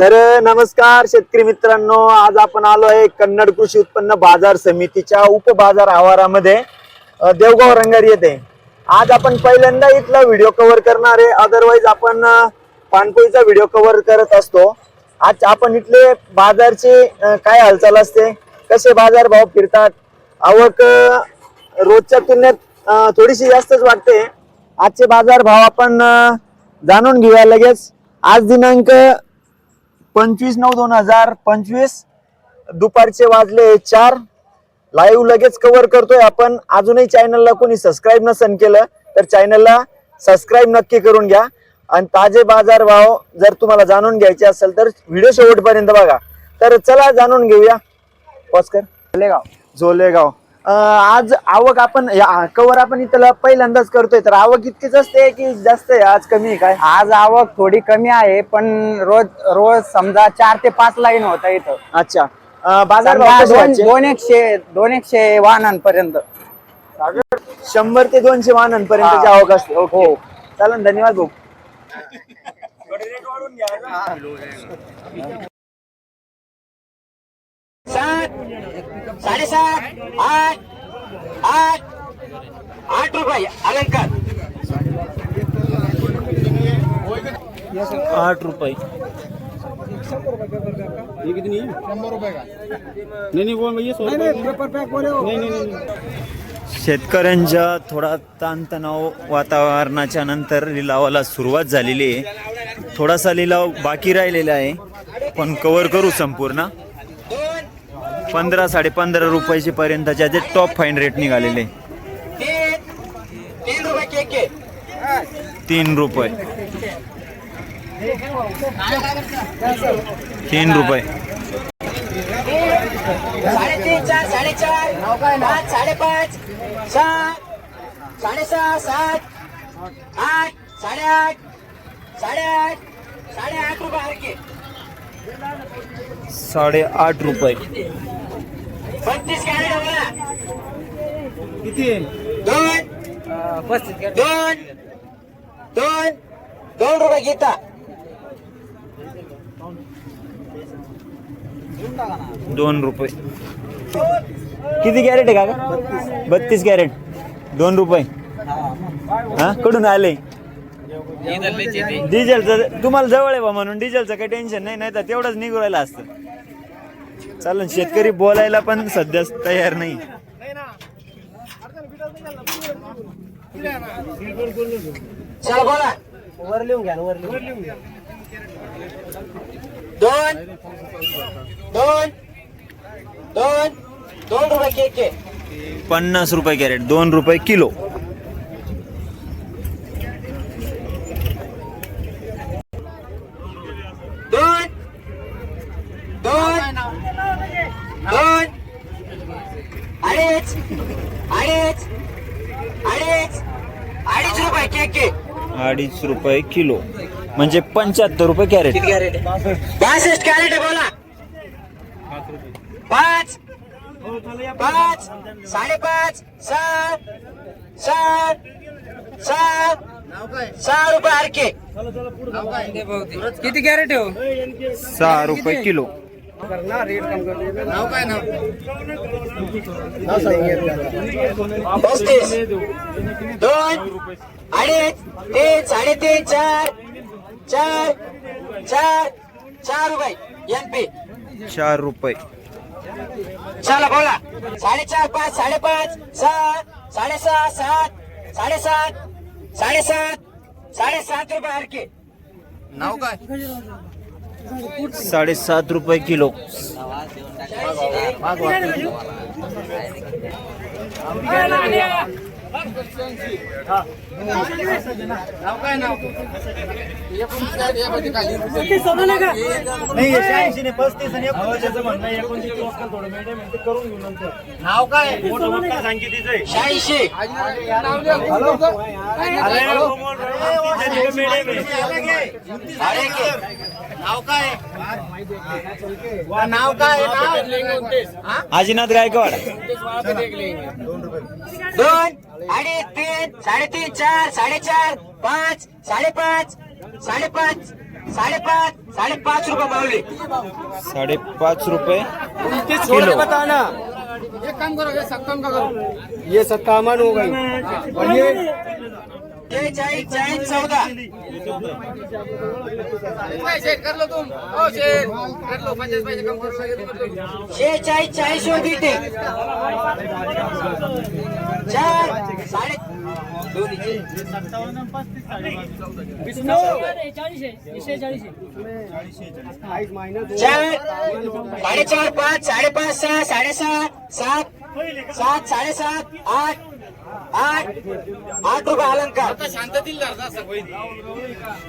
तर नमस्कार शेतकरी मित्रांनो आज आपण आलो आहे कन्नड कृषी उत्पन्न बाजार समितीच्या उपबाजार आवारामध्ये. देवगाव रंगारी येते आज आपण पहिल्यांदा इथला व्हिडिओ कव्हर करणार आहे. अदरवाईज आपण पाणपोईचा व्हिडिओ कव्हर करत असतो. आज आपण इथले बाजारचे काय हालचाल असते कसे बाजार भाव फिरतात आवक रोजच्या तुलनेत थोडीशी जास्तच वाटते. आजचे बाजार भाव आपण जाणून घेऊया लगेच. आज दिनांक पंचवीस नऊ दोन हजार पंचवीस. दुपारचे वाजले चार. लाईव्ह लगेच कव्हर करतोय आपण. अजूनही चॅनलला कोणी सबस्क्राईब नसेल केलं तर चॅनलला सबस्क्राईब नक्की करून घ्या. आणि ताजे बाजार भाव जर तुम्हाला जाणून घ्यायचे असेल तर व्हिडिओ शेवटपर्यंत बघा. तर चला जाणून घेऊया. पॉस्कर जोलेगाव. अं, आज आवक आपण कवर आपण इथं पहिल्यांदाच करतोय तर आवक इतकीच असते की जास्त आहे आज कमी आहे काय? आज आवक थोडी कमी आहे पण रोज रोज समजा चार ते पाच लाईन होता इथं. अच्छा. अं, बाजार समजा भाव कसे दोन एकशे दोन एकशे वाहनांपर्यंत. शंभर ते दोनशे वाहनांपर्यंतची हा. आवक असते. ओके. हो. चालेल धन्यवाद भाऊ. सात साडेसात आठ आठ आठ रुपये अलंकार. आठ रुपये. ये कितनी है नहीं नहीं वो सौ नहीं शेतकऱ्यांच्या थोडा ताणतणाव वातावरणाच्या नंतर लिलावाला सुरुवात झालेली आहे. थोडासा लिलाव बाकी राहिलेला आहे. पण कव्हर करू संपूर्ण. पंधरा साडे पंधरा रुपयाची पर्यंतच्या जे टॉप फाईन रेट निघालेले. तीन तीन रुपये. तीन रुपये. तीन रुपये साडेतीन चार साडेचार पाच साडेपाच साडेसहा सात आठ साडेआठ साडेआठ साडेआठ रुपये हरके. साडेआठ रुपये. बत्तीस कॅरेट किती दोन. दोन. दोन. दोन रुपये घेता. दोन रुपये. किती कॅरेट आहे का बत्तीस कॅरेट. दोन रुपये. हा? कडून आले. डिझेलचं तुम्हाला जवळ आहे बा म्हणून डिझेलचं काही टेन्शन नाही नाही तर तेवढंच निघू राहिलं असतं. चालेल शेतकरी बोलायला पण सध्या तयार नाही. चला बोला. वर लिहून घ्या वर लिहून दोन दोन दोन दोन रुपये के पन्नास रुपये कॅरेट दोन रुपये किलो दोन दोन दोन अडीच. अडीच. अडीच. अडीच रुपये केक. के अडीच रुपये किलो. म्हणजे पंच्याहत्तर रुपये कॅरेट. बासष्ट कॅरेट आहे बोला. पाच. पाच. साडेपाच. सहा. सहा. सहा. सहा रुपये हरके. किती कॅरेट हो? सहा रुपये किलो. पस्तीस दोन अडीच तीन साडेतीन चार चार चार चार रुपये. एनपी चार रुपये. चला बोला. साडेचार पाच साडेपाच सहा साडेसहा सात साडेसात साडेसात साडेसात रुपये हरके. साडेसात रुपये किलो नाव काय शहाऐंशी नाव काय नाव काय आजीनाथ गायकवाड. दोन अडीच तीन साडेतीन चार साडेचार पाच साडेपाच साडेपाच साडेपाच साडेपाच रुपये मावले साडेपाच रुपये. किलो. बताना. एक काम करो ये कामन हो गई. और ये चाळीस चाळीस चौदा. पैसे कर लो तुम। ओ शेर। कर लो पचास पैसे कम कर सके शेहेचाळीस चाळीस देते चार साडे चार साडेचार पाच साडेपाच सहा साडेसहा सात सात साडेसात आठ आठ आठ रुपये अलंकार.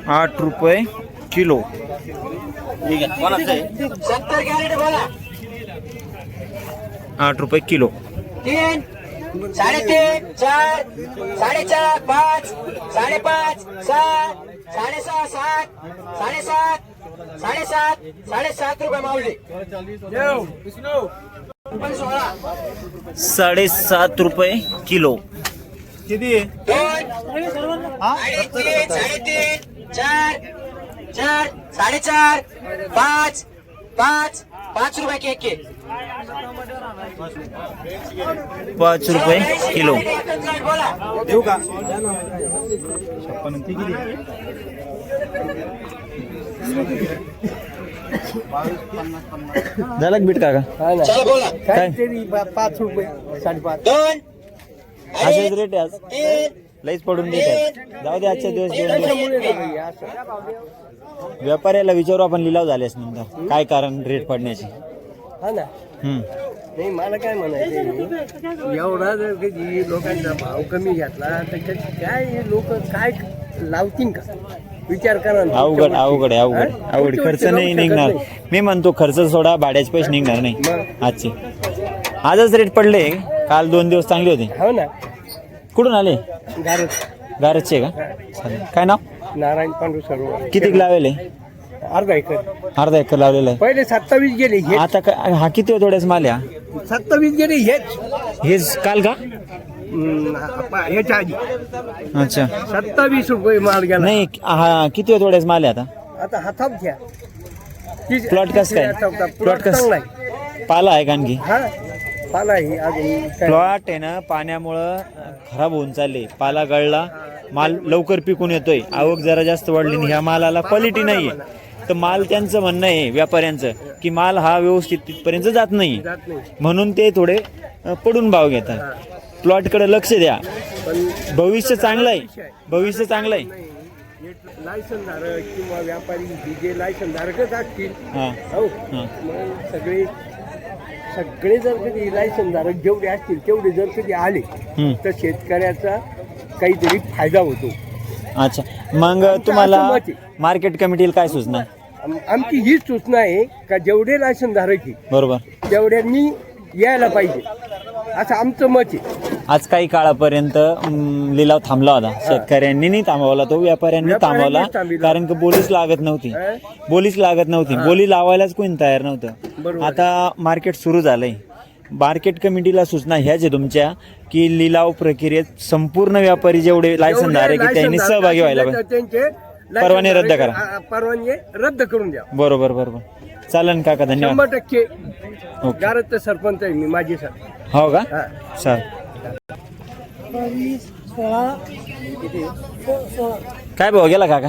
आठ रुपये किलो. सत्तर कॅरेट बोला. आठ रुपये किलो. तीन साडेतीन चार साडेचार पाच साडेपाच सहा साडेसहा सात साडेसात साडेसात साडेसात रुपये मावले सोळा. साडेसात रुपये किलो. किती? दोन साडेतीन साडेतीन चार चार साडेचार पाच पाच पाच रुपये केक केक पाच रुपये किलो. बोला देऊ का? झाला बीट का चला बोला. काय? पाच रुपये साडेपाच. दोन असेच रेट आहे आज. लईच पडून देत आहेत जाऊ दे आजच्या दिवस दोन व्यापाऱ्याला विचारू आपण लिलाव झाल्यास नंतर काय कारण रेट पडण्याचे? हा ना. नाही मला काय म्हणायचं एवढा जर कधी लोकांचा भाव कमी घेतला तर काय लोक काय लावतील का? विचार करा. अवघड अवघड अवघड? अवघड खर्च नाही निघणार. मी म्हणतो खर्च सोडा भाड्याचे पैसे निघणार नाही? आजचे. आजच रेट पडले. काल दोन दिवस चांगले होते. हो ना. कुठून आले? गारच गारजचे का? चालेल. काय नाव? नारायण पांडू सरोवर. किती लावेले अर्धा एकर. अर्धा एकर लावलेला आहे. पहिले सत्तावीस गेले हे. आता काय हा किती थोड्याच माल आहे हा? सत्तावीस गेले हेच. हेच काल का? हम्म, आपा- ह्याच्या आधी. अच्छा. सत्तावीस रुपये माल गेला. नाही हा किती थोड्याच माल आता? आता हातात घ्या. तीस- प्लॉट कस काय? तीस. प्लॉट प्लॉट कस? चांगला आहे. पाला आहे का. आणखी हा. पाला आहे अजून काय- प्लॉट आहे ना पाण्यामुळं खराब होऊन चालले. पाला गळला माल लवकर पिकून येतोय. आवक जरा जास्त वाढली आणि ह्या मालाला क्वालिटी नाहीये. तर माल त्यांचं म्हणणं आहे व्यापाऱ्यांचं की माल हा व्यवस्थित तिथपर्यंत जात नाही. जात नाही. म्हणून ते थोडे अ, पडून भाव घेतात. प्लॉटकडे लक्ष द्या. पण भविष्य चांगलं आहे. भविष्य चांगलं आहे लायसन धारक किंवा व्यापारी हे जे लायसन धारकच असतील हा. हो हा. मग सगळे सगळे जर कधी लायसन धारक जेवढे असतील तेवढे जर कधी आले हम्म. तर शेतकऱ्याचा काहीतरी फायदा होतो. अच्छा. मग तुम्हाला असं मत आहे. मार्केट कमिटीला काय सूचना? आम- आमची हीच सूचना आहे का जेवढे लायसन धारक आहे बरोबर. तेवढ्यांनी यायला पाहिजे. असं आमचं मत आहे. आज काही काळापर्यंत अं, लिलाव थांबला होता. शेतकऱ्यांनी नाही थांबवला तो व्यापाऱ्यांनी थांबवला. कारण की बोलीच लागत नव्हती? बोलीच लागत नव्हती. बोली लावायलाच कोणी तयार नव्हतं. आता मार्केट सुरू झालंय. मार्केट कमिटीला सूचना ह्याच आहे तुमच्या की लिलाव प्रक्रियेत संपूर्ण व्यापारी जेवढे लायसन धारक आहेत, त्यांनी सहभागी व्हायला पाहिजे. त्यांचे परवाने रद्द करा. आ- परवानगी रद्द करून द्या. बरोबर बरोबर. चालन काका धन्यवाद. शंभर टक्के. ओके. सरपंच आहे मी माझी सर हो का? हा. चाल. काय भाव गेला काका?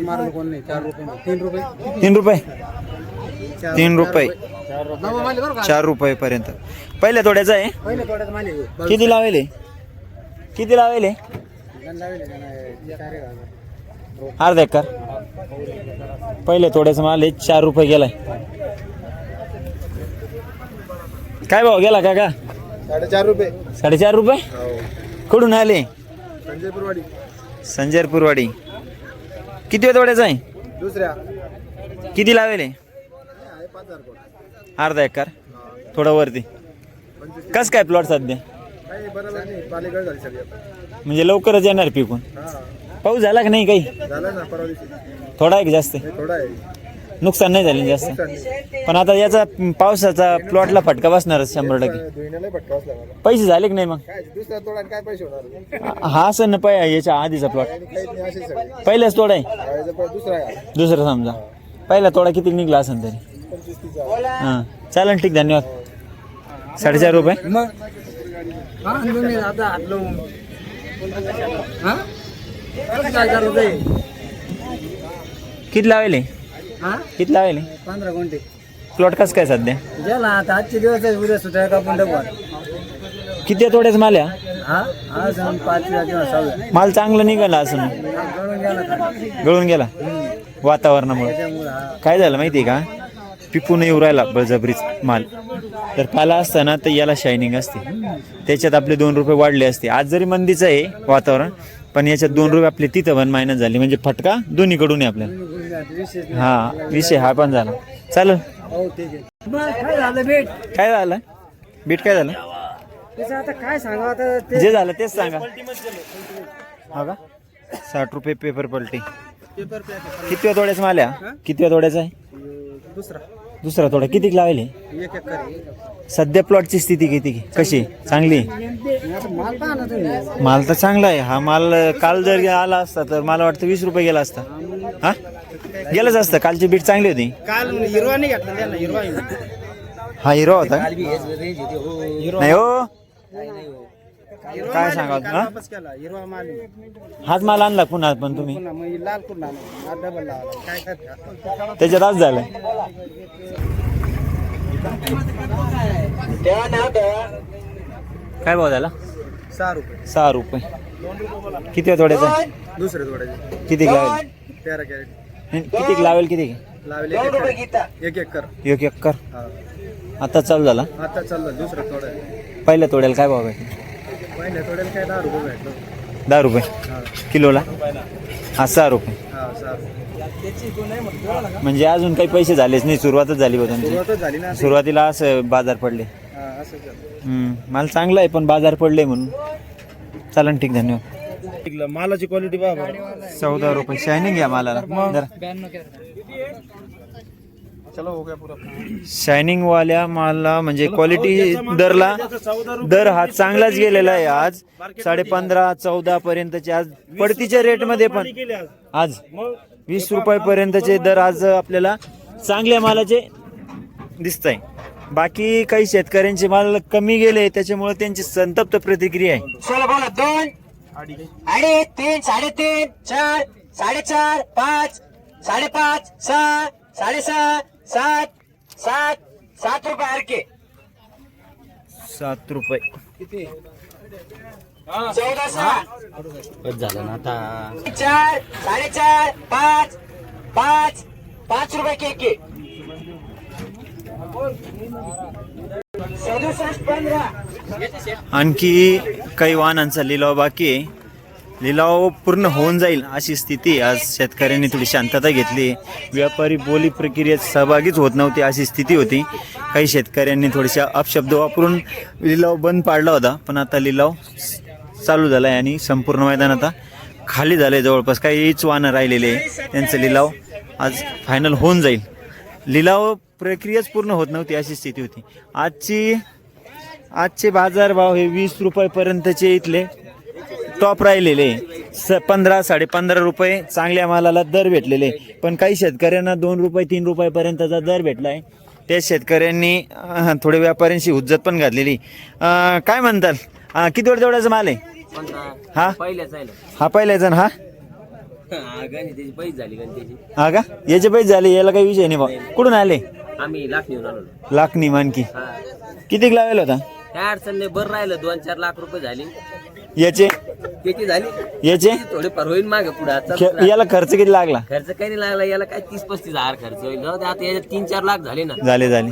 मारलं कोण नाही चार रुपये तीन रुपये. तीन रुपये. तीन रुपये चार रुपये पर्यंत. पहिल्या थोड्याचं आहे. पहिले थोड्यात किती लावेले? किती लावेले? अर्धा एकर. पहिले थोड्याचं माल आहे चार रुपये गेलाय. काय भाव गेला काका? साडेचार रुपये. साडेचार रुपये? कुठून आले? संजयपूरवाडी संजरपूरवाडी किती वेळ थोड्याचं आहे? दुसऱ्या. किती लावेले अर्धा एकर. थोडं वरती. कस काय प्लॉट सध्या? काही बरोबर नाही. पालेगड झाली सगळी आता. म्हणजे लवकरच येणार पिकून. हा. पाऊस झाला की नाही काही? झालं ना परवा दिवशी. थोडा आहे की जास्त? आहे? हे थोडा आहे. नुकसान नाही झाले जास्त. पण आता याचा पावसाचा प्लॉटला फटका बसणारच शंभर टक्के. पैसे झाले की नाही मग? हा असं ना पै याच्या आधीचा प्लॉट पहिलाच तोडा आहे. दुसरा समजा. पहिला तोडा किती निघला असेल तरी? हां. चालेल ठीक धन्यवाद. साडेचार रुपये. आहे? किती लावेले हा? किती लावेले? पंधरा गुंठे. प्लॉट कसं काय सध्या? गेला आता आजचे दिवस आहे उद्या सुद्धा कापून टाकू किती तोड्याच माल्या हा? आज किंवा माल चांगलं निघाला असं गळून गेला खाली. गळून गेला? वातावरणामुळे. त्यामुळं हा. काय झालं माहिती आहे का पिकून येऊ राहिला बळजबरीच माल. तर काला असताना तर याला शायनिंग असते. त्याच्यात आपले दोन रुपये वाढले असते. आज जरी मंदीचं आहे वातावरण पण याच्यात दोन रुपये आपले तिथं पण मायनस झाले. म्हणजे फटका दोन्हीकडून आहे आपल्याला. हा विषय हा पण झाला. चालेल. हो ठीक आहे. मग काय झालं भेट? काय झालं? बीट काय झालं? त्याचं आता काय सांगा आता ते जे झालं तेच सांगा. हा का? साठ रुपये पेपर पलटी. कितव्या तोड्याचा माल आहे? हा? कितव्या तोड्याचा आहे? दुसरा. दुसरा तोडा. किती लावले? एक एकर. सध्या प्लॉटची स्थिती किती? कशी? चांगली? आता माल पहा ना तुम्ही माल तर चांगला आहे. हा माल अं, काल जर आला असता तर मला वाटतं वीस रुपये गेला असता. हा? गेलंच असतं. कालची बीट चांगली होती. काल हिरवा नाही घातला त्यांना हिरवा हा हिरो होता? हिरो नाही हो. काय सांगा हा? वापस केला हिरवा माल. हाच माल आणला पुन्हा पण तुम्ही? पुन्हा मग लाल पुन्हा हा डबल लावला काय करता त्याच्यात आज झालं. काय भाव झाला? सहा रुपये. सहा रुपये. किती तोड्याचा आहे? दुसरे थोड्याचे. किती लावेल तेरा कॅरेट. किती लावेल किती? लावले एक एकर. एक एकर. एक एकर? हा. आता चालू झाला? आता चाललं दुसरं थोडं पहिल्या तोड्याला काय भाव भेटला? पहिल्या थोड्याला काय दहा रुपये भेटलो. दहा रुपये? हा. किलोला? हा सहा रुपये. हा सहा रुपये. म्हणजे अजून काही पैसे झालेच नाही सुरुवातच झाली होती तुमची. सुरुवातच झाली ना सुरुवातीला असं बाजार पडले. हा असं झालं. हम्म, माल चांगला आहे पण बाजार पडले म्हणून. चालन ठीक धन्यवाद. मालाची क्वालिटी बघा चौदा रुपये. शायनिंग घ्या मालाला. चलो हो गया पुरा. शायनिंग वाल्या मालला म्हणजे क्वालिटी दरला दर हा चांगलाच गेलेला आहे आज. साडे पंधरा चौदा पर्यंतचे आज पडतीच्या रेटमध्ये पण आज. वीस रुपये पर्यंतचे दर आज आपल्याला चांगल्या मालाचे दिसत आहे बाकी काही शेतकऱ्यांचे माल कमी गेले त्याच्यामुळे त्यांची संतप्त प्रतिक्रिया आहे. चला बोला. दोन अडीच. तीन साडेतीन चार साडेचार पाच साडेपाच सहा साडेसहा सात सात सात रुपये हरके. सात रुपये. चौदा सहा झालं ना आता. चार साडेचार पाच पाच पाच रुपये केक. के पंधरा आणखी काही वाहनांचा लिलाव बाकी आहे. लिलाव पूर्ण होऊन जाईल अशी स्थिती आज शेतकऱ्यांनी थोडी शांतता घेतली. व्यापारी बोली प्रक्रियेत सहभागीच होत नव्हती अशी स्थिती होती. काही शेतकऱ्यांनी थोडेसे अपशब्द वापरून लिलाव बंद पाडला होता. पण आता लिलाव चालू झाला आहे आणि संपूर्ण मैदान आता खाली झालं आहे जवळपास काहीच वाहनं राहिलेले आहे. त्यांचं लिलाव आज फायनल होऊन जाईल. लिलाव प्रक्रियाच पूर्ण होत नव्हती अशी स्थिती होती. आजची आजचे बाजारभाव हे वीस रुपयापर्यंतचे इथले टॉप राहिलेले. स पंधरा साडे पंधरा रुपये चांगल्या मालाला दर भेटलेले. पण काही शेतकऱ्यांना दोन रुपये तीन रुपयापर्यंतचा दर भेटला आहे त्या शेतकऱ्यांनी थोडे व्यापाऱ्यांशी हुज्जत पण घातलेली. काय म्हणताल? अं, किती वेळ तेवढ्याचा माल आहे? हा? हा पहिल्याचा हा? त्याची झाली हा का? याचे पैसे झाले याला काही विषय नाही बा कुठून आले? आम्ही लाख नेऊन आलो. लाखनी मानकी. हा. किती लावेल होता? काय अडचण नाही बरं राहिलं दोन चार लाख रुपये झाले. याचे? किती झाली? याचे? थोडे होईल मागे पुढे ख- याला खर्च किती लागला? खर्च काही नाही लागला याला काय तीस पस्तीस हजार खर्च होईल. जाऊ दे, आता याच्यात तीन चार लाख झाले ना. झाले झाले.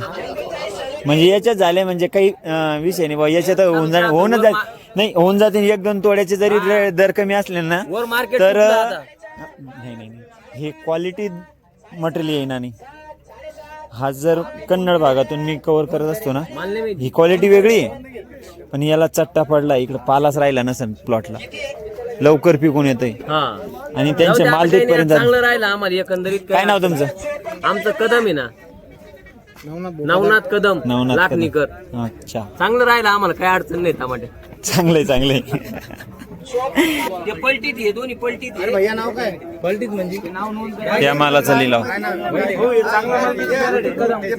म्हणजे याच्यात झाले म्हणजे काही अं, विषय नाही बा याच्यात होऊन जाणे होऊनच जाईल नाही होऊन जाते एक दोन तोड्याचे जरी रे- दर कमी असले ना वर मार्केट तर आता. नाही नाही नाही. हे क्वालिटी मटेरियल येणार नाही. हा जर कन्नड भागातून मी कव्हर करत असतो ना ही क्वालिटी वेगळी आहे. पण याला चट्टा पडला इकडे पालाच राहिला नसेल प्लॉटला लवकर पिकून येतंय. हा. आणि जाऊ त्यांचे दे, माल आता काही नाही, तिथपर्यंत चांगलं राहिलं आम्हाला एकंदरीत. काय नाव तुमचं? आमचं कदम आहे ना. नवनाथ कदम नवनाथ लाखनीकर. कदम. अच्छा. चांगलं राहिलं आम्हाला काही अडचण नाही टमाटे चांगले चांगले ते पलटीत आहे दोन्ही पलटीत. भैया नाव काय? पलटीत म्हणजे? नाव नोंद या मालाचा लिलाव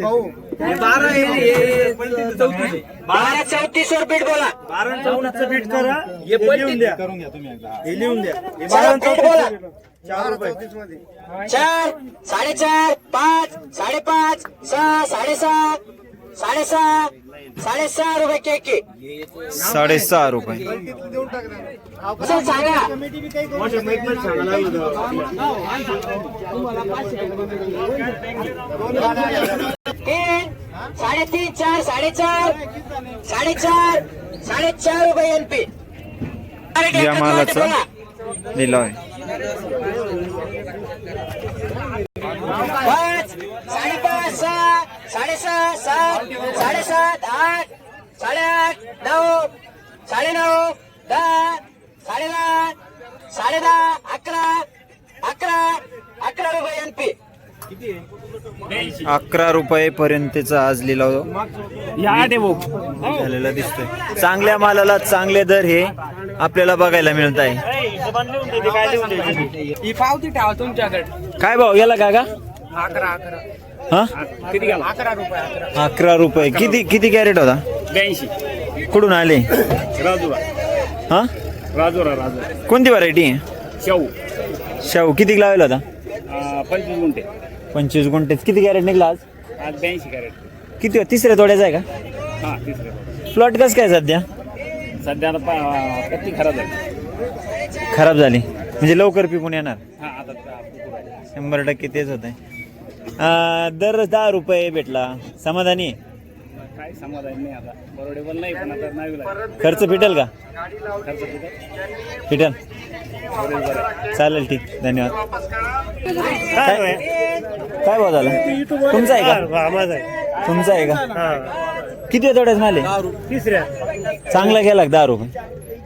भाऊ बारा हे चौतीस आहे. बारा चौतीस वर बीट बोला. हे पलटीत आहे. करून घ्या तुम्ही एकदा चला, बीट बोला. चार चौतीसमध्ये चार साडेचार पाच साडेपाच सहा साडेसहा साडेसहा साडेसहा रुपये केक के साडेसहा रुपये. चल सांगा. तीन साडेतीन चार साडेचार साडेचार साडेचार रुपये एनपी या मालाचा. लिलाव आहे पाच साडेपाच सहा साडेसहा सात साडेसात आठ साडेआठ नऊ साडेनऊ दहा साडेदहा साडेदहा अकरा अकरा अकरा रुपये एनपी अकरा रुपये पर्यंतचा आज लिलाव झालेला दिसतोय. चांगल्या मालाला चांगले दर हे आपल्याला बघायला मिळत आहे. ही पावती ठेवा तुमच्याकडे. काय भाव गेला का का अकरा अकरा. हा? किती गेला? अकरा रुपये अकरा. अकरा रुपये. किती किती कॅरेट होता? ब्याऐंशी. कुठून आले? राजूरा. हा? राजूरा राजूरा. कोणती व्हरायटी शाहू. शाहू. किती लावला होता पंचवीस गुंठे. पंचवीस गुंठे. किती कॅरेट निघला आज? आज ब्याऐंशी कॅरेट. किती तिसऱ्या तोड्याचा आहे का? हा तिसरे प्लॉट कसं काय सध्या? सध्या आता पा- पत्ती खराब आहे खराब झाली. म्हणजे लवकर पिकून येणार. हा आता- शंभर टक्के तेच होत आहे दर दहा रुपये भेटला. समाधानी आहे? काय समाधान नाही आता. बरोडेबल नाही पण आता नाही लागेल. खर्च फिटेल का? खर्च किती? फिटेल? चालेल ठीक. धन्यवाद. काय काय? भाव झाला? तुमचा आहे का? तुमचा आहे का? किती तोड्याच माले तिसऱ्या. चांगला गेला का दहा रुपये?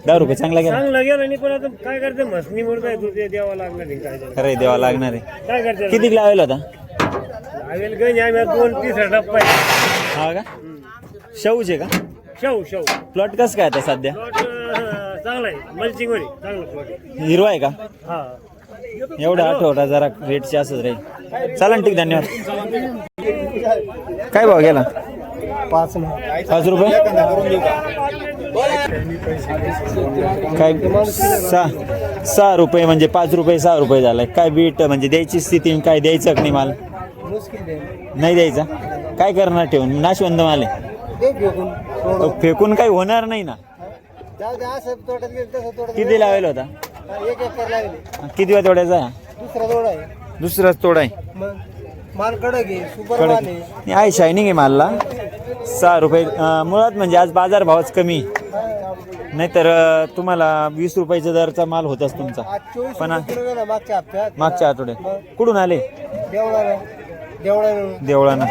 दहा रुपये चांगला गेला. चांगला गेला नाही पण आता काय करते? मसनी मुर्दा ते द्यावं लागणार आहे काय खरं आहे, द्यावा लागणार आहे. काय करते? किती लावेल होता लागेल गंज आम्ही दोन तिसरा डप्पा आहे. हा का? शाहूचे का? शाहू शाहू प्लॉट कसं काय आता सध्या? प्लॉट चांगला आहे. मल्चिंग वर चांगला प्लॉट आहे. हिरवा आहे का? हा. एवढा आठवडा जरा रेटची असंच राहील. चालेल ठीक धन्यवाद. काय भाव गेला? पाच पाच रुपये? काय सहा सहा रुपये म्हणजे पाच रुपये सहा रुपये झालाय. काय बीट म्हणजे द्यायची स्थिती काय द्यायचं का नाही माल? नाही द्यायचा. काय करणार ठेवून? नाशवंत माल आहे. फेकून काही होणार नाही ना. किती लावेल होता? किती वेळ तोड्याचा? दुसरा दुसराच तोडा आहे. शायनिंग आहे मालला. सहा रुपये मुळात म्हणजे आज बाजार भावच कमी नाहीतर अं, तुम्हाला वीस रुपयाचा दरचा माल होताच तुमचा. चोवीस पण रुपये किलो गेला मागच्या हप्त्यात. मागच्या आठवड्यात. कुठून आले? देवळा देवळा देवळानं.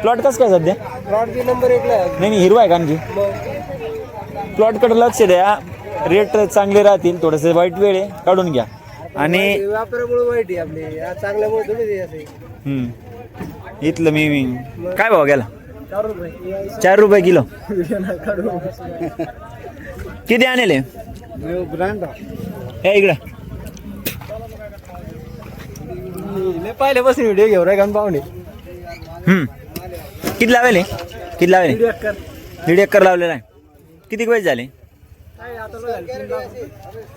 प्लॉट कसं काय सध्या? प्लॉट बी नंबर एकला आहे. नाही नाही हिरवा आहे का. आणखी मग? प्लॉटकडे लक्ष द्या. रेट चांगले राहतील. थोडंसं वाईट वेळ आहे. काढून घ्या. आणि व्यापारामुळे वाईट आहे आपले. आज चांगल्यामुळे थोडी ते असे. हम्म, इथलं मी मी काय भाव गेला? चार रुपये किलो. किती आणले? ब्रँड हे इकडं. पहिल्यापासून व्हिडिओ घेऊ रे पाहुणे. किती लावेल? किती लावेल? दीड एकर. लावलेला आहे. किती पैसे झाले?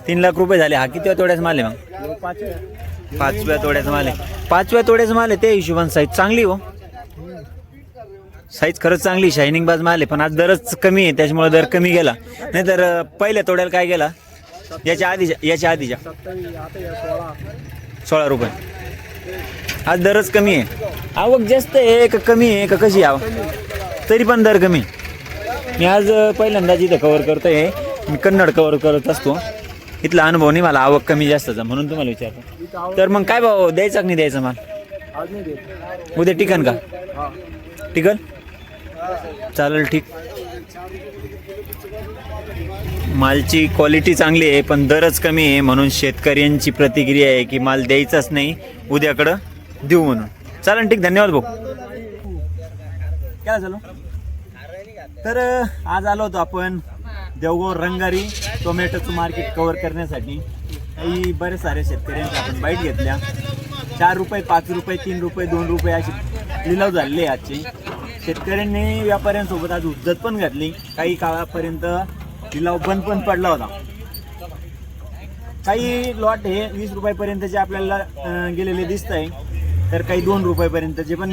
तीन लाख रुपये झाले. हा किती तोड्याचा माल आहे मग? पाचव्या. तोड्याचा माल आहे. पाचव्या तोड्याचा माल आहे त्या हिशोबाने साईज चांगली हो. साईज खरंच चांगली शायनिंग बाज माल आहे पण आज दरच कमी आहे त्याच्यामुळे दर कमी गेला. नाहीतर अं, पहिल्या तोड्याला काय गेला? याच्या आधीच्या याच्या आधीच्या सोळा रुपये. आज दरच कमी आहे. आवक जास्त आहे का कमी आहे का कशी आवक? तरी पण दर कमी. मी आज अं, पहिल्यांदा जिथं कवर करतोय मी कन्नड कवर करत असतो. इथला अनुभव नाही मला आवक कमी जास्तचा म्हणून तुम्हाला विचारतो. तर मग काय भाऊ द्यायचा का नाही द्यायचा माल? उद्या टिकन का? टिकल चालेल ठीक. मालची क्वालिटी चांगली आहे पण दरच कमी आहे म्हणून शेतकऱ्यांची प्रतिक्रिया आहे की माल द्यायचाच नाही उद्याकडं देऊ म्हणून. चालेल ठीक. धन्यवाद भाऊ. काय झालं? तर आज आलो होतो आपण देवगाव रंगारी टोमॅटोचं मार्केट कव्हर करण्यासाठी. काही बरेच सारे शेतकऱ्यांचे आपण बाईट घेतल्या. चार रुपये पाच रुपये तीन रुपये दोन रुपये असे लिलाव झालेले आहे आजचे. शेतकऱ्यांनी व्यापाऱ्यांसोबत आज उज्जत पण घातली. काही काळापर्यंत लिलाव बंद पण पडला होता. काही लॉट हे वीस रुपयापर्यंतचे आपल्याला गेलेले दिसत आहे तर काही दोन रुपयापर्यंतचे पण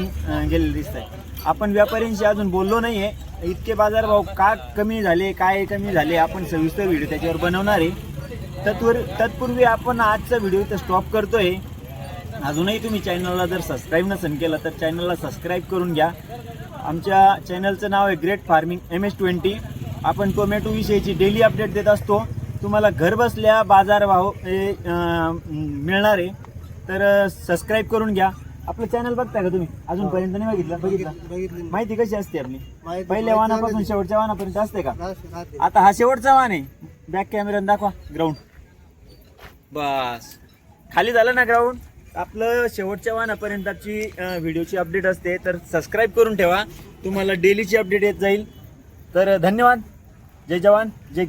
गेलेले दिसत आहे आपण व्यापाऱ्यांशी अजून बोललो नाही आहे इतके बाजारभाव का कमी झाले काय कमी झाले आपण सविस्तर व्हिडिओ त्याच्यावर बनवणार आहे. तत्वर तत्पूर्वी आपण आजचा व्हिडिओ इथं स्टॉप करतोय. अजूनही तुम्ही चॅनलला जर सबस्क्राईब नसेल केलं तर चॅनलला सबस्क्राईब करून घ्या. आमच्या चॅनलचं नाव आहे great farming M S twenty आपण टोमॅटो विषयीची डेली अपडेट देत असतो. तुम्हाला घर बसल्या बाजारभाव हे मिळणार आहे. तर सबस्क्राईब करून घ्या. आपलं चॅनल बघता का तुम्ही? अजूनपर्यंत नाही बघितलं? बघितलं माहिती कशी असते आपली? पहिल्या वाहनापासून शेवटच्या वाहनापर्यंत असते का? आता हा शेवटचा वाहन आहे. बॅक कॅमेरा दाखवा. ग्राउंड बस. खाली झालं ना ग्राउंड आपलं शेवटच्या वाहनापर्यंतची व्हिडिओची अपडेट असते तर सबस्क्राईब करून ठेवा. तुम्हाला डेलीची अपडेट येत जाईल. तर धन्यवाद. जय जवान. जय